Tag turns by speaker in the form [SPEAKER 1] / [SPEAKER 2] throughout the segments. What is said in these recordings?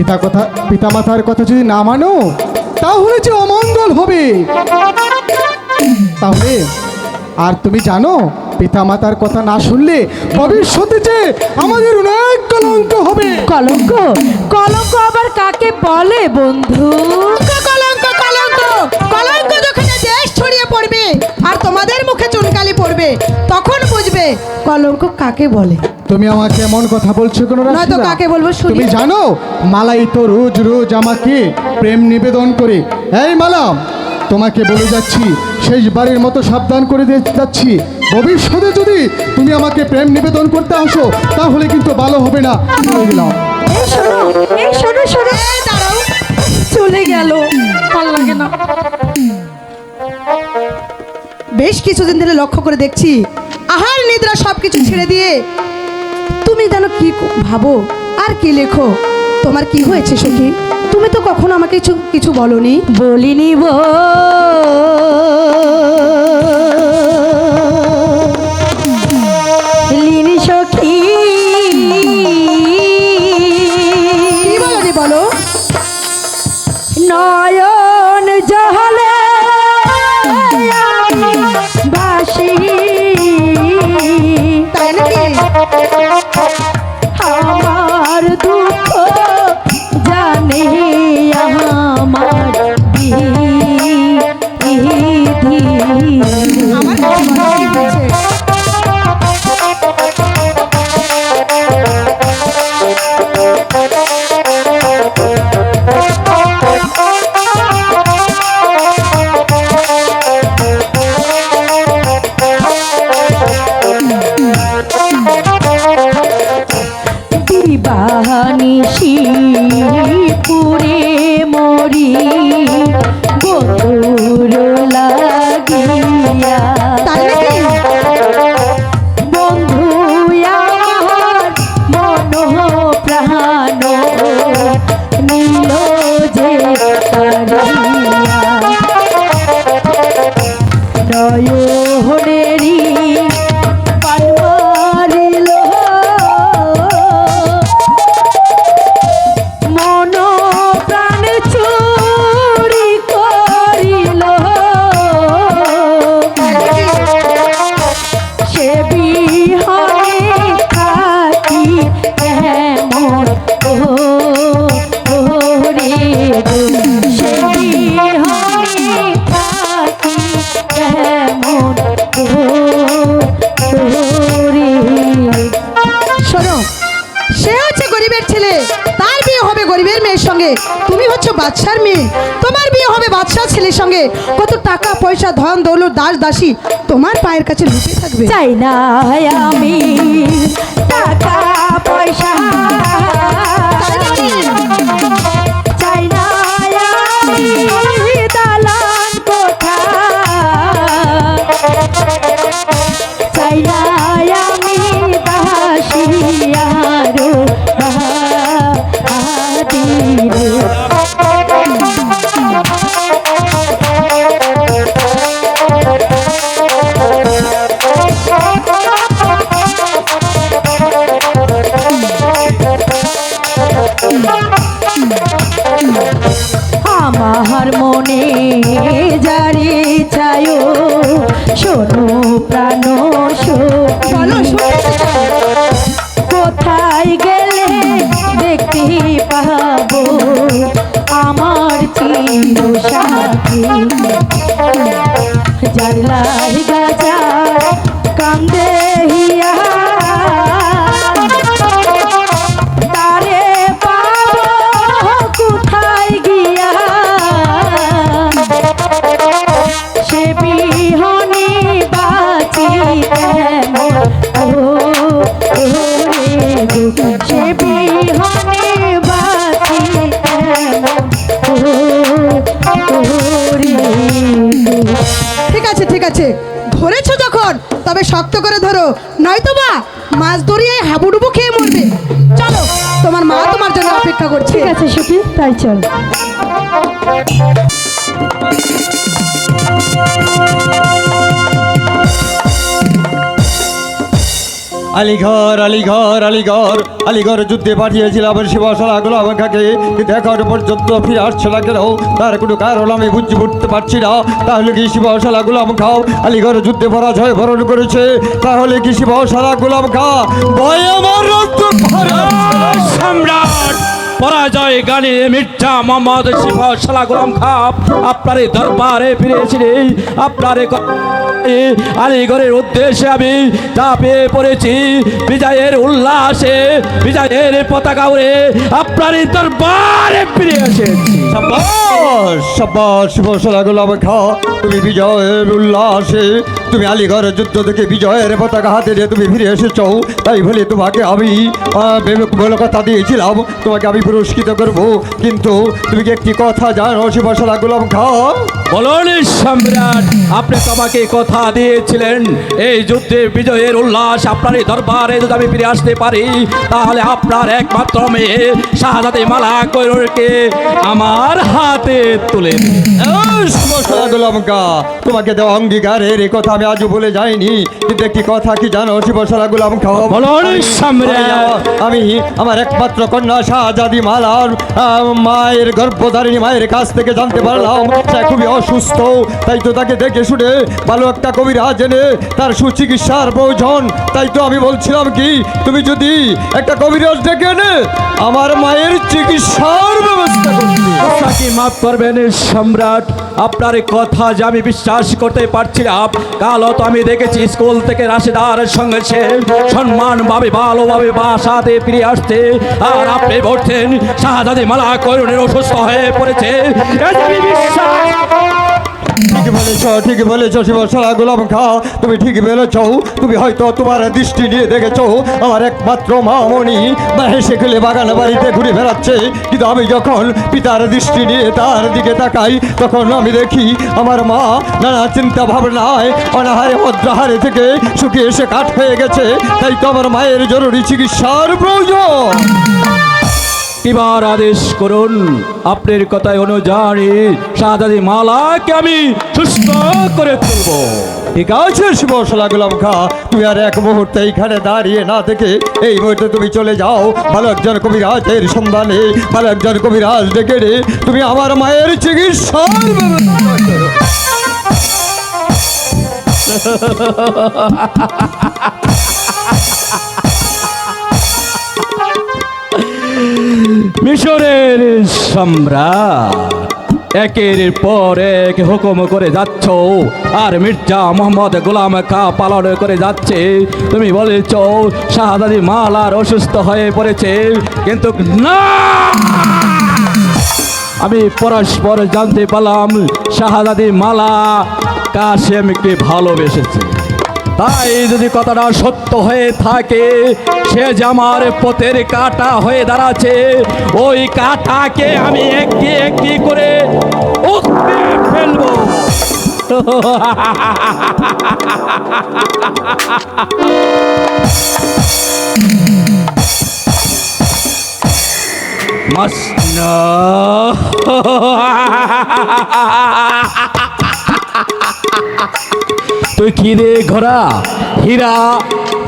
[SPEAKER 1] পিতা কথা, পিতামাতার কথা যদি না মানো, তাহলে যে অমঙ্গল হবে। তাহলে, আর তুমি জানো পিতা মাতার কথা না শুনলে ভবিষ্যতে যে আমাদের অনেক কলঙ্ক হবে।
[SPEAKER 2] কলঙ্ক? কলঙ্ক আবার কাকে বলে বন্ধু?
[SPEAKER 3] পড়বে আর তোমাদের মুখে চুনকালি পড়বে তখন বুঝবে কলঙ্ক কাকে বলে।
[SPEAKER 1] তুমি আমাকে এমন কথা বলছো কেন
[SPEAKER 3] নয়তো? কাকে বলব শুনি।
[SPEAKER 1] তুমি জানো মালাই তো রোজ রোজ আমাকে প্রেম নিবেদন করে। এই মালাম তোমাকে বলে যাচ্ছি শেষবারের মতো সাবধান করে দিয়ে যাচ্ছি। ভবিষ্যতে যদি তুমি আমাকে প্রেম নিবেদন করতে আসো তাহলে কিন্তু ভালো হবে না। বলে
[SPEAKER 2] এই শোনো এই শোনো শোনো।
[SPEAKER 3] এই দাঁড়াও
[SPEAKER 2] চলে গেল। ভালো লাগে না।
[SPEAKER 3] বেশ কিছুদিন ধরে লক্ষ্য করে দেখছি আহার, নিদ্রা সব কিছু ছেড়ে দিয়ে তুমি যেন কি ভাবো? আর কি লেখো? তোমার কি হয়েছে সখী? তুমি তো কখনো আমাকে কিছু কিছু বলনি।
[SPEAKER 2] বলিনি বো
[SPEAKER 3] সঙ্গে। তুমি হচ্ছে বাদশার মেয়ে। তোমার বিয়ে হবে বাদশার ছেলের সঙ্গে। কত টাকা, পয়সা, ধন, দৌলত, দাস, দাসী তোমার পায়ের কাছে লুটে থাকবে।
[SPEAKER 2] চাই না আমি টাকা, পয়সা। আমার মনে জারি চায়ো শোনো প্রাণ কোথায় গেলে দেখতে পাবো? আমার চির সাথী
[SPEAKER 3] শক্ত করে ধরো। নয়তো বা মাছ ধরিয়ে হাবুডুবু খেয়ে মরবে। চলো, তোমার মা তোমার জন্য অপেক্ষা করছে।
[SPEAKER 2] ঠিক আছে, সুখী, তাই চল।
[SPEAKER 4] আলিঘর আলিঘর আলিঘর আলিঘর যুদ্ধে পাঠিয়েছিলাম শিবশালা গুলো আমাকে কিন্তু এখন পর্যন্ত ফিরে আসছে না কেন? তার কোনো কারণ আমি বুঝতে উঠতে পারছি না। তাহলে কি শিবশালা গুলাম খাও আলিঘর যুদ্ধে পরাজয় বরণ করেছে? তাহলে কি শিবশালা গুলাম খা ভয় আমার
[SPEAKER 5] সম্রাট! পরাজয় গানে মির্জা মোহাম্মদ শিফা সালা গোলাম খাপ। আপনার দরবারে ফিরেছিলেন আপনার এই ক- আলিগড়ের উদ্দেশ্যে আমি চাপিয়ে পড়েছি। বিজয়ের উল্লাসে, বিজয়ের পতাকা উড়ে আপনার দরবারে ফিরে এসেছি।
[SPEAKER 4] সাব্বাস শিবশালা গোলাম খা তুমি বিজয়ের উল্লাসে, তুমি আলিগড় যুদ্ধ থেকে বিজয়ের পতাকা হাতে নিয়ে তুমি ফিরে এসেছ। তাই বলে তোমাকে আমি বলে কথা দিয়েছিলাম, তোমাকে আমি পুরস্কৃত করব। কিন্তু তুমি কি একটি কথা জানো শিবশালা গোলাম খা
[SPEAKER 5] বলুন সম্রাট, আপনি তো আমাকে কথা দিয়েছিলেন। এই যুদ্ধে বিজয়ের উল্লাস আপনার এই দরবারে যদি আমি ফিরে আসতে পারি, তাহলে আপনার একমাত্র মেয়ে শাহজাদি মালা কৈরকে আমার হাতে তুলে।
[SPEAKER 4] গোলাম তোমাকে দেওয়া অঙ্গীকারের কথা আমি আজও বলে যাইনি। কিন্তু একটি কথা কি জানো গোলাম খা আমি আমার একমাত্র কন্যা শাহজাদি মালার মায়ের গর্ভধারিণী মায়ের কাছ থেকে জানতে পারলাম সে খুবই অসুস্থ। তাই তো তাকে দেখে শুনে ভালো একটা কবিরাজ এনে তার সুচিকিৎসার প্রয়োজন। তাই তো আমি বলছিলাম কি তুমি যদি একটা কবিরাজ ডেকে এনে আমার মায়ের চিকিৎসার ব্যবস্থা করতে।
[SPEAKER 5] আপনাকে মাফ করবেন সম্রাট, আপনার কথা যে আমি বিশ্বাস করতে পারছিলাম, কাল তো আমি দেখেছি স্কুল থেকে রাশেদার সঙ্গে সে সম্মানভাবে ভালোভাবে বাসাতে ফিরে আসতে আর আপনি বলছেন, শাহজাদি মালা করুণের অসুস্থ হয়ে পড়েছে।
[SPEAKER 4] বলেছ ঠিক বলেছ শিবশালা গোলাম খা। তুমি ঠিক বলেছ, তুমি হয়তো তোমার দৃষ্টি নিয়ে দেখেছ, আমার একমাত্র মামনি হেসে খেলে বাগান বাড়িতে ঘুরে বেড়াচ্ছে। কিন্তু আমি যখন পিতার দৃষ্টি নিয়ে তার দিকে তাকাই, তখন আমি দেখি আমার মা নানা চিন্তা ভাবনায় অনাহারে মদ্রাহারে থেকে শুকিয়ে এসে কাঠ হয়ে গেছে। তাই তো আমার মায়ের জরুরি চিকিৎসার প্রয়োজন।
[SPEAKER 5] এবার আদেশ করুন। আপনার কথায় অনুযায়ী শাহজাদি মালাকে আমি সুস্থ করে তুলবো।
[SPEAKER 4] ঠিক আছে খা, তুমি আর এক মুহূর্তে এইখানে দাঁড়িয়ে না থেকে এই মুহূর্তে তুমি চলে যাও। ভালো একজন কবিরাজের সন্ধানে, ভালো একজন কবিরাজ ডেকে রে তুমি আমার মায়ের চিকিৎসার।
[SPEAKER 5] মিশরের সম্রাট। একের পর এক হুকুম করে যাচ্ছ। আর মির্জা মোহাম্মদ গোলাম খা পালন করে যাচ্ছে। তুমি বলেছ, শাহজাদি মালার অসুস্থ হয়ে পড়েছে। কিন্তু না! আমি পরস্পর জানতে পারলাম, শাহজাদি মালা কাশেমকে ভালোবেসেছে। তাই যদি কথাটা সত্য হয়ে থাকে, সে যে আমার পথের কাটা হয়ে দাঁড়াচ্ছে, ওই কাটাকে আমি একটি একটি করে ফেলব। তুই কি ঘোড়া হীরা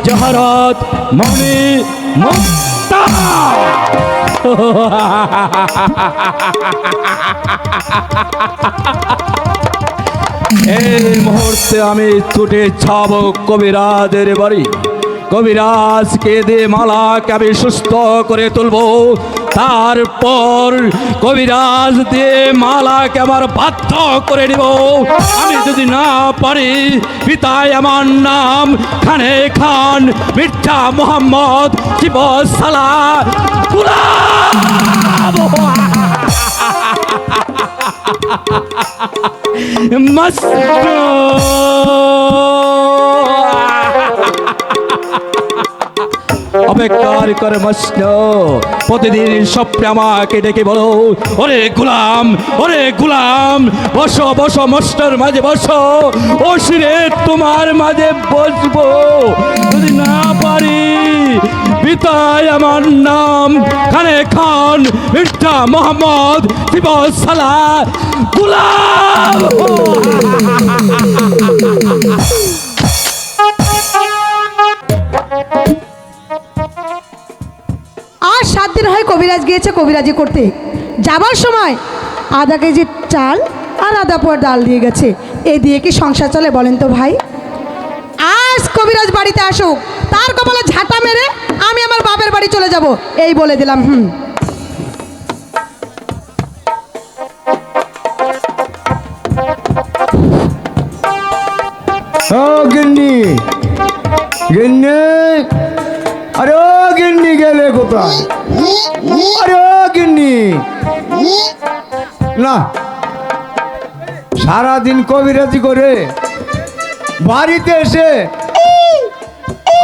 [SPEAKER 5] জহরত মনি এই মুহূর্তে আমি ছুটে ছাব কবিরাজের বাড়ি। কবিরাজকে দিয়ে মালাকে আমি সুস্থ করে তুলবো। তারপর কবিরাজ দিয়ে মালাকে আমার বাধ্য করে নিব। আমি যদি না পারি পিতায় আমার নাম খানে খান, মির্জা মোহাম্মদ শিব সালা মস্ত। অপেক্ষার করে মস্ত প্রতিদিন স্বপ্নে আমাকে ডেকে বলো, ওরে গুলাম ওরে গুলাম, বসো বসো মস্টার মাঝে বসো, ও শিরে তোমার মাঝে বসবো। যদি না পারি পিতায় আমার নাম, খানে খান, মির্জা মোহাম্মদ সালা গুলাম!
[SPEAKER 3] আর সাত দিন হয় কবিরাজ গিয়েছে, কবিরাজি করতে। যাবার সময় আধা কেজি চাল আর আধা পোয়া ডাল দিয়ে গেছে, এ দিয়ে কি সংসার চলে বলেন তো ভাই? আজ কবিরাজ বাড়িতে আসুক, তার কপালে ঝাঁটা মেরে আমি আমার বাপের বাড়ি চলে যাব, এই বলে দিলাম, হুম।
[SPEAKER 6] ও গিন্নি গিন্নি, আরে গিন্নি আরে গিন্নি। না। সারাদিন কবিরাজি করে বাড়িতে এসে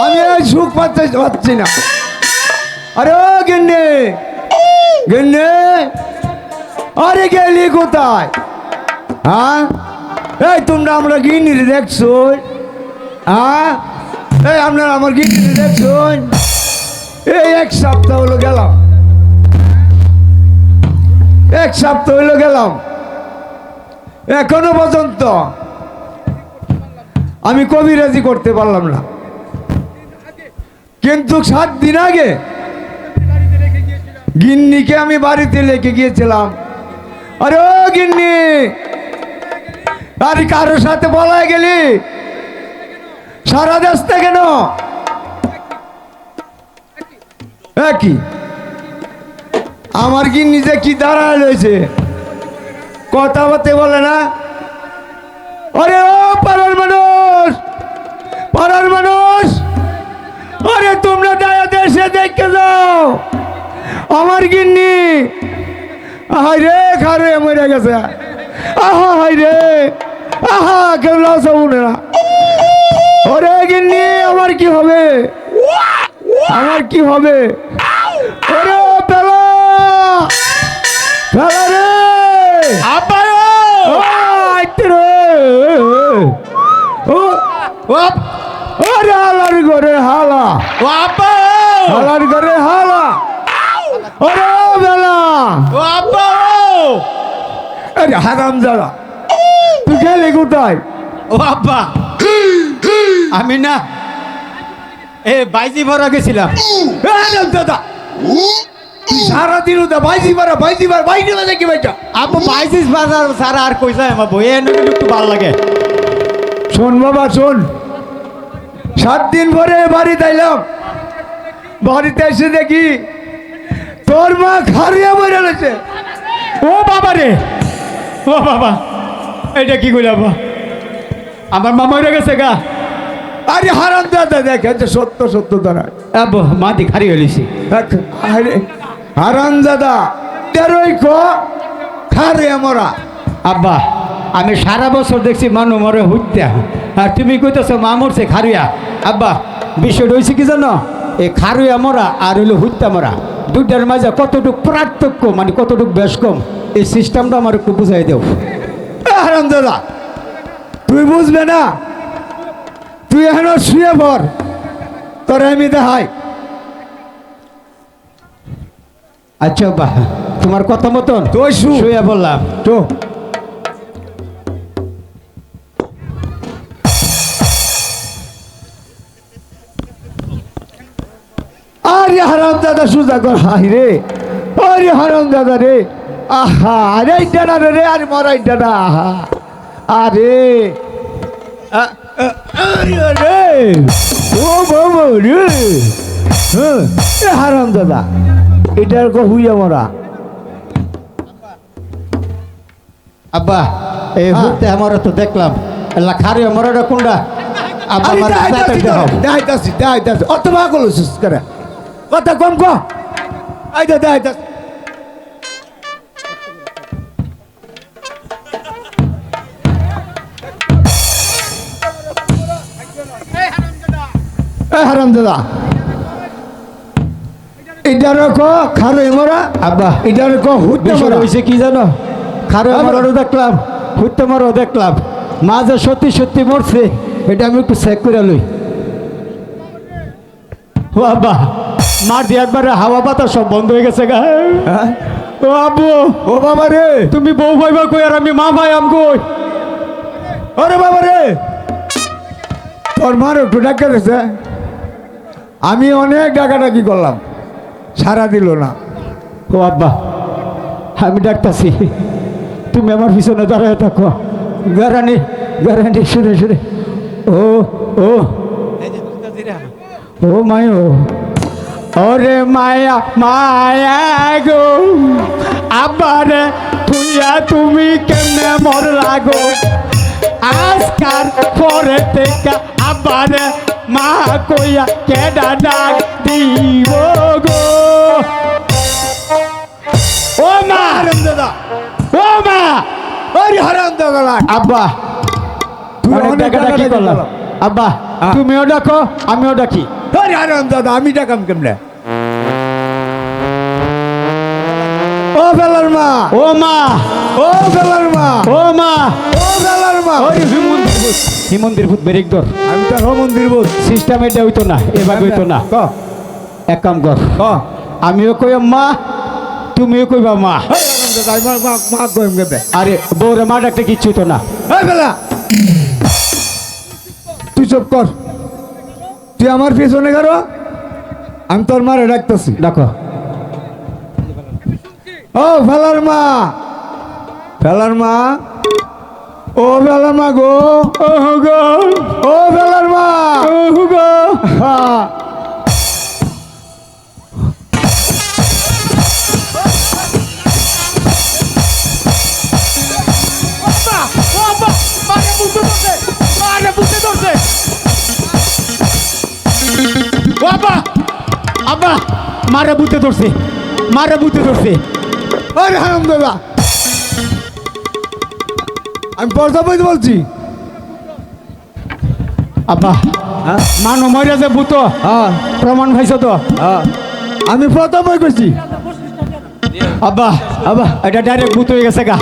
[SPEAKER 6] আমি সুখ পাচ্ছে পাচ্ছি না। আরে গিন্নি। গিন্নি। আরে গেলি কোথায়? হ্যাঁ? এই তোমরা আমরা গিন্নির দেখছ হ্যাঁ? এই আপনারা আমার গিন্নির দেখছ এই এক সপ্তাহ হলো গেলাম। এক সপ্তাহ হলো গেলাম। এখনও পর্যন্ত আমি কবিরাজি করতে পারলাম না। কিন্তু সাত দিন আগে গিন্নিকে আমি বাড়িতে রেখে গিয়েছিলাম। আরে ও গিন্নি, আরে কারোর সাথে বলা গেলি? সারা দেশ থেকে কেন কি? আমার কি নিজে কি দাঁড়ায় রয়েছে? কথা বলতে বলে না? আরে ও পাড়ার মানুষ! পাড়ার মানুষ! আরে তোমরা দয়া দেশে দেখে যাও! আমার গিন্নি! হাই রে খারে মরে গেছে। আহা হাই রে! আহা, কেউ লস না। ওরে গিন্নি, আমার কি হবে? আমার কি হবে? ওরে পেলা পেলা রে! ও, আইতে রে ও ওরে হালার ঘরে হালা। হালার ঘরে হালা। ওরে বেলা! আরে হারাম যারা তুই গেলি কোথায়?
[SPEAKER 7] ও আব্বা। আমি না এ বাইজি ভরা গেছিলাম।
[SPEAKER 6] দাদা। সারাদিন ওটা বাইজি বারা বাইজি বার বাইরে বাজে কি বাইটা
[SPEAKER 7] আব্বা বাইজিস বাজার সারা আর কইসা আমার বই এনে একটু ভালো লাগে।
[SPEAKER 6] শোন বাবা শোন। সাত দিন পরে বাড়ি তাইলাম বাড়িতে এসে দেখি তোর মা খারিয়া মরে রয়েছে
[SPEAKER 7] ও বাবা রে। ও বাবা। এটা কি কইলা আব্বা আমার মামা গেছে গা।
[SPEAKER 6] আরে হারাম দাদা দেখ এটা সত্য সত্য দাঁড়া।
[SPEAKER 7] আব্বা মা দি খারি
[SPEAKER 6] আরে হারাম দাদা তেরোই ক? খারিয়া মরা।
[SPEAKER 7] আব্বা আমি সারা বছর দেখছি মানু মরে হইতে আর তুমি কইতেছো মা মরছে খারুয়া। আব্বা বিষয় রয়েছে কি জানো? এই খারুয়া মরা আর হইল হইত্যা মরা। দুইটার মাঝে কতটুক পার্থক্য মানে কতটুক বেশ কম এই সিস্টেমটা আমার একটু বুঝাই দেও।
[SPEAKER 6] হারাম দাদা তুই বুঝবে না? তুই এখন শুয়ে পর তোর আমি দেখাই।
[SPEAKER 7] আচ্ছা আব্বা তোমার কথা মতন
[SPEAKER 6] তুই শু?
[SPEAKER 7] শুয়ে বললাম
[SPEAKER 6] তো আরে হারাম দাদা সুজা কর হাই রে। আরে হারাম দাদা রে। আহা আরে এইটা না রে আরে মরা এইটা না আহা। আরে। রে ও বাবা রে হ্যাঁ হারাম দাদা এটার কো হুইয়া মরা
[SPEAKER 7] আব্বা এই
[SPEAKER 6] হ্যাঁ।
[SPEAKER 7] হইতে আমার তো দেখলাম এলা খারুয়া মরাটা কোনটা আব্বা আমার
[SPEAKER 6] দেখাইতাছি
[SPEAKER 7] দেখাও
[SPEAKER 6] তোরে, দেখাইতাছি, দেখাইতাছি। অত পাগল হইছিস করে। কথা কম ক এই দে, দেখাইতাছি। হারাম দাদা? এটার ক খারো মরা?
[SPEAKER 7] আব্বা।
[SPEAKER 6] এটার ক মরা।
[SPEAKER 7] হয়েছে কি জানো? খারো দেখলাম মরাও দেখলাম। মা যে সত্যি সত্যি মরছে এটা আমি একটু চেক করে লই। ও আব্বা মার দিয়ে একবারে হাওয়া বাতাস সব বন্ধ হয়ে গেছে গা।
[SPEAKER 6] হ্যাঁ?
[SPEAKER 7] ও আব্বু
[SPEAKER 6] ও বাবা রে।
[SPEAKER 7] তুমি বউ ভাইবা কই আর আমি মা ভাই আম কই?
[SPEAKER 6] ওরে বাবা রে। তোর মার একটু ডাক্তার আমি অনেক ডাকাডাকি করলাম। সারা দিল না।
[SPEAKER 7] ও আব্বা, আমি ডাকতাছি। তুমি আমার পিছনে দাঁড়ায় থাকো। গারানি গ্যারানি শুনে শুনে। ও ও। ও মায়ো। ওরে মায়া মায়া গো। আবারে তুইয়া তুমি কেমনে মর লাগো আজকার পরে থেকে আবারে মা কইয়া কেডা ডাক দিব গো? ও মা!
[SPEAKER 6] দাদা
[SPEAKER 7] ও মা!
[SPEAKER 6] ওরে হারাম দাদা
[SPEAKER 7] আব্বা। তুমিও ডাকো আমিও ডাকি।
[SPEAKER 6] ওরে হারাম দাদা আমি ডাকাম কেমনে? ও বেলার মা।
[SPEAKER 7] ও মা!
[SPEAKER 6] ও বেলার মা।
[SPEAKER 7] ও মা!
[SPEAKER 6] ও বেলার মা।
[SPEAKER 7] ওই ভূত হিমন্দির ভূত বেরিক দর।
[SPEAKER 6] আমি তো মন্দির বল
[SPEAKER 7] সিস্টেম এটা হইতো না এভাবে হইতো না।
[SPEAKER 6] ক।
[SPEAKER 7] এক কাম কর।
[SPEAKER 6] ক।
[SPEAKER 7] আমিও কই মা তুমিও কইবা মা।
[SPEAKER 6] দাদা আমি মা
[SPEAKER 7] আরে বউরে মা ডাকতে কিচ্ছু হইতো না।
[SPEAKER 6] তুই চুপ কর। তুই আমার পিছনে গেল আমি তোর মারে ডাকতেছি।
[SPEAKER 7] ডাকো।
[SPEAKER 6] ও ফেলার মা। ফেলার মা। ও ফেলার মা গো। ও ফেলার মা। হ্যাঁ
[SPEAKER 7] ও আব্বা আব্বা মারে বুতে ধরছে। মারে বুতে ধরছে।
[SPEAKER 6] আরে হারাম দাদা আমি বইতে বলছি।
[SPEAKER 7] আব্বা মানো মরে যে বুত
[SPEAKER 6] হ্যাঁ।
[SPEAKER 7] প্রমাণ পাইছো তো?
[SPEAKER 6] হ্যাঁ। আমি প্রথমে কইছি
[SPEAKER 7] আব্বা আব্বা এটা ডাইরেক্ট বুত হয়ে গেছে গা।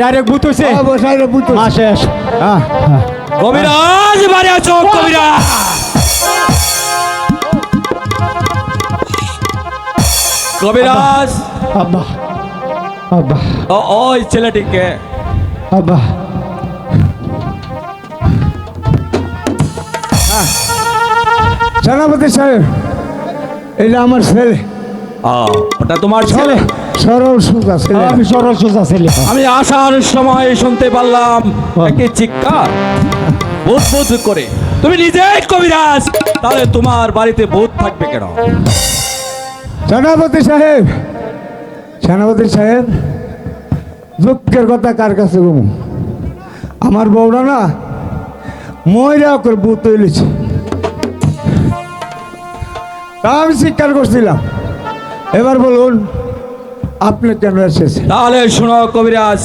[SPEAKER 7] ডাইরেক্ট বুত হয়েছে মা শেষ।
[SPEAKER 6] হ্যাঁ।
[SPEAKER 5] কবিরাজ বাড়ি আছো কবিরাজ। কবিরাজ।
[SPEAKER 7] আব্বা আব্বা।
[SPEAKER 5] ও ওই ছেলেটিকে।
[SPEAKER 7] আব্বা
[SPEAKER 6] সেনাপতি সাহেব এটা আমার ছেলে।
[SPEAKER 5] ওটা তোমার ছেলে?
[SPEAKER 6] সরল সুজা ছেলে।
[SPEAKER 7] আমি সরল সোজা ছেলে।
[SPEAKER 5] আমি আসার সময় শুনতে পারলাম। একটি চিৎকার ভূত ভূত করে। তুমি নিজেই কবিরাজ তাহলে তোমার বাড়িতে ভূত থাকবে কেন?
[SPEAKER 6] সেনাপতি সাহেব সেনাপতি সাহেব। দুঃখের কথা কার কাছে গমু আমার বউরা না ময়রা করে বুত তৈলিছে আমি স্বীকার করছিলাম। এবার বলুন আপনি কেন এসেছেন?
[SPEAKER 5] তাহলে শোনো কবিরাজ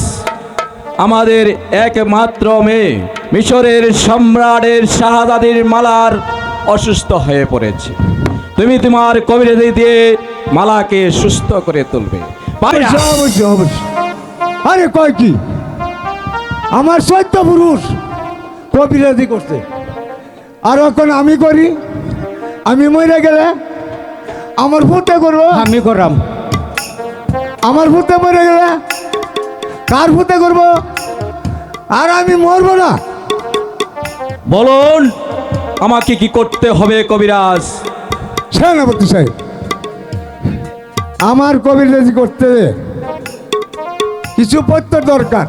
[SPEAKER 5] আমাদের একমাত্র মেয়ে মিশরের সম্রাটের শাহাদাদির মালার অসুস্থ হয়ে পড়েছে। তুমি তোমার কবিরাজি দিয়ে মালাকে সুস্থ করে তুলবে।
[SPEAKER 6] অবশ্যই অবশ্যই। আরে কয় কি? আমার চৈত্য পুরুষ কবিরাজি করছে। আর এখন আমি করি আমি মরে গেলে আমার ভূতে করব।
[SPEAKER 7] আমি করাম।
[SPEAKER 6] আমার ভূতে মরে গেলে কার ভূতে করব? আর আমি মরবো না।
[SPEAKER 5] বলুন আমাকে কি করতে হবে কবিরাজ?
[SPEAKER 6] সেনাপতি সাহেব আমার কবিরাজি করতে কিছু পত্র দরকার।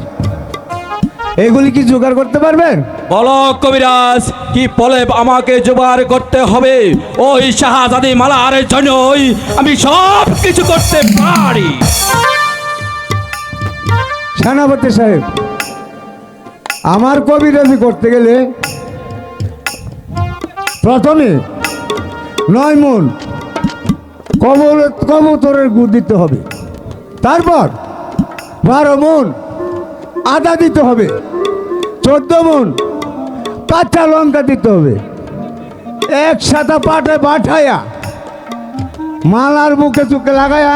[SPEAKER 6] এগুলি কি জোগাড় করতে পারবেন?
[SPEAKER 5] বলো কবিরাজ কি বলে আমাকে জোগাড় করতে হবে? ওই শাহাদাদি মালার জন্যই আমি সব কিছু করতে পারি।
[SPEAKER 6] সেনাপতি সাহেব আমার কবিরাজি করতে গেলে প্রথমে নয় মন কবল কবুতরের গুড় দিতে হবে। তারপর বারো মন আদা দিতে হবে, চোদ্দ মন কাঁচা লঙ্কা দিতে হবে, একসাথে পাটে পাঠায়া, মালার বুকে চুকে লাগায়া,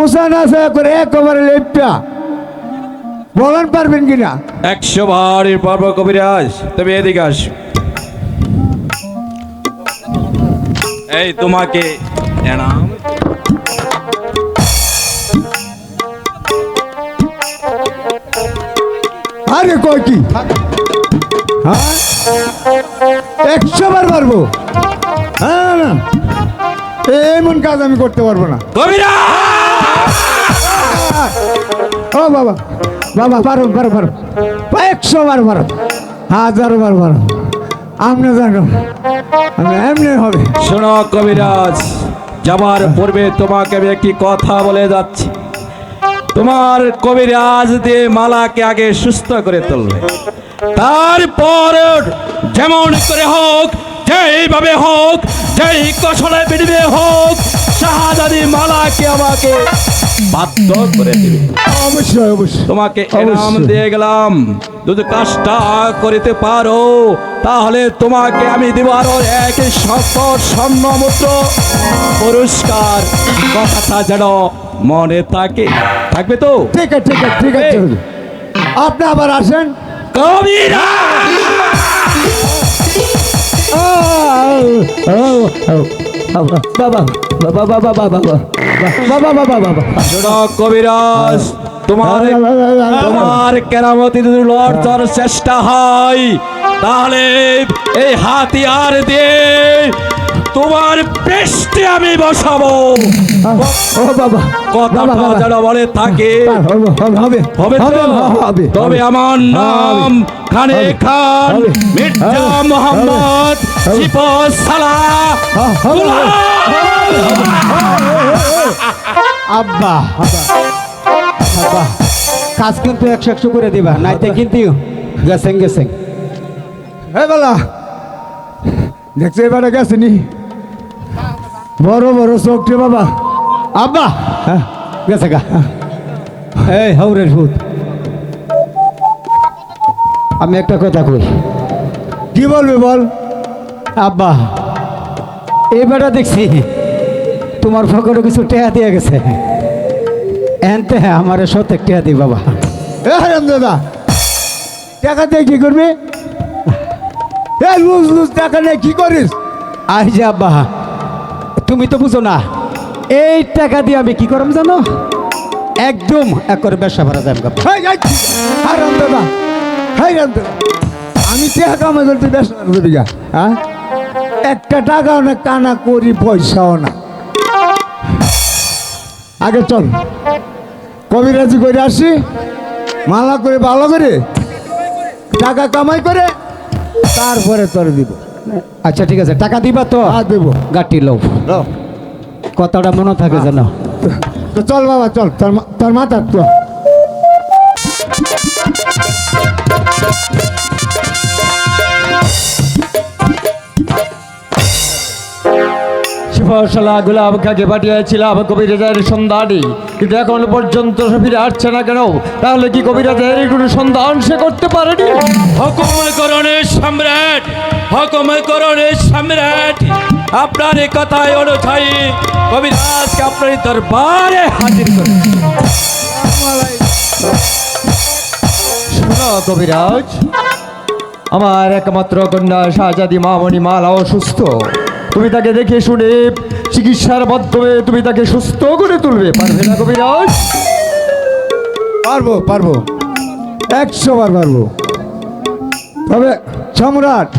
[SPEAKER 6] উষা নাশা করে একেবারে লেপটা। বলেন পারবেন কিনা?
[SPEAKER 5] একশো বারের পর্ব কবিরাজ তুমি এদিকে আস। এই তোমাকে এনাম
[SPEAKER 6] আরে কয় কি? হ্যাঁ? একশো বার পারব। হ্যাঁ এমন কাজ আমি করতে পারব না। ও, বাবা। বাবা, পারো পারো পারো। একশো বার পারো। হাজারো বার পারো। আপনি জানো এমনি হবে।
[SPEAKER 5] শোনো কবিরাজ, যাবার পূর্বে তোমাকে আমি একটি কথা বলে যাচ্ছি। তোমার কবিরাজ দিয়ে মালাকে আগে সুস্থ করে তুলবে। তারপর যেমন করে হোক, যেইভাবে হোক, যেই কৌশলে বেরিয়ে হোক শাহাদাদি মালাকে আমাকে বাধ্য করে দিবে।
[SPEAKER 6] অবশ্যই অবশ্যই।
[SPEAKER 5] তোমাকে এনাম। দিয়ে গেলাম। যদি কাজটা করিতে পারো তাহলে তোমাকে আমি দেব আরও এক শত স্বর্ণমুদ্র পুরস্কার। কথাটা যেন মনে থাকে। থাকবে তো?
[SPEAKER 6] ঠিক আছে ঠিক আছে ঠিক আছে। আপনি আবার আসেন।
[SPEAKER 5] কবিরা!
[SPEAKER 6] বাবা। বাবা বাবা বাবা বাবা বাবা বাবা
[SPEAKER 5] কবিরাজ তোমার তোমার কেরামতি যদি লড়ার চেষ্টা হয় তাহলে এই হাতিয়ার দিয়ে তোমার পৃষ্ঠে আমি বসাবো। কথাটা যেন বলে থাকে।
[SPEAKER 6] হবে
[SPEAKER 5] তবে আমার নাম খানে খান। মির্জা মোহাম্মদ সিপস সালা।
[SPEAKER 6] হবে। আব্বা আব্বা।
[SPEAKER 7] কাজ কিন্তু একশো একশো করে দিবা নাইতে কিন্তু গেছেন গেছেন।
[SPEAKER 6] হে বেলা দেখছ এবারে গেছেনি বড় বড় চোখটি বাবা।
[SPEAKER 7] আব্বা হ্যাঁ, গেছে গা। এই হাউরের ভূত। আমি একটা কথা কই।
[SPEAKER 6] কি বলবে বল?
[SPEAKER 7] আব্বা এবারে দেখছি তোমার ফকরে কিছু টেহা দিয়ে গেছে। এনতে হ্যাঁ আমার সত্যি টেহা দি বাবা।
[SPEAKER 6] হারাম দাদা টাকা দিয়ে কি করবি? লুজ লুজ টাকা নিয়ে কি করিস?
[SPEAKER 7] আই যে আব্বা তুমি তো বুঝো না এই টাকা দিয়ে আমি কি করম জানো? একদম একর ব্যবসা ভরা
[SPEAKER 6] হারাম দাদা আমি টাকা করতে ব্যস্ত করবি হ্যাঁ? একটা টাকাও না কানা করি পয়সাও না। আগে চল। কবিরাজি করে আসি। মালা করে ভালো করে। টাকা কামাই করে তারপরে তোর দিব।
[SPEAKER 7] আচ্ছা ঠিক আছে টাকা দিবা তো?
[SPEAKER 6] আর দেবো।
[SPEAKER 7] গাটি লও। কথাটা মনে থাকে যেন।
[SPEAKER 6] তো চল বাবা চল। তোর মা- তোর মাথা তো।
[SPEAKER 4] শিবশালা গোলাপ কাকে পাঠিয়েছিলাম কবিরাজের সন্ধানে। কিন্তু এখন পর্যন্ত সে ফিরে আসছে না কেন? তাহলে কি কবিরাজের কোনো সন্ধান সে করতে পারেনি?
[SPEAKER 5] হুকুমকরণের সম্রাট হুকুমকরণের সম্রাট। আপনার এই কথায় অনুযায়ী কবিরাজকে আপনার দরবারে হাজির করে
[SPEAKER 4] শোনো কবিরাজ আমার একমাত্র কন্যা শাহজাদি মামনি মালা অসুস্থ তুমি তাকে দেখে শুনে চিকিৎসার মাধ্যমে তুমি তাকে সুস্থ করে তুলবে পারবে না কবিরাজ?
[SPEAKER 6] পারব পারব। একশো বার পারব। তবে সম্রাট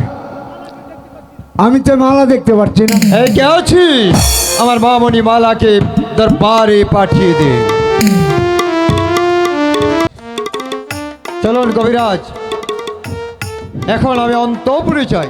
[SPEAKER 6] আমি তো মালা দেখতে পাচ্ছি না।
[SPEAKER 4] এই কে আছিস আমার মামনি মালাকে তার দরবারে পাঠিয়ে দে। চলুন কবিরাজ এখন আমি অন্তপুরে চাই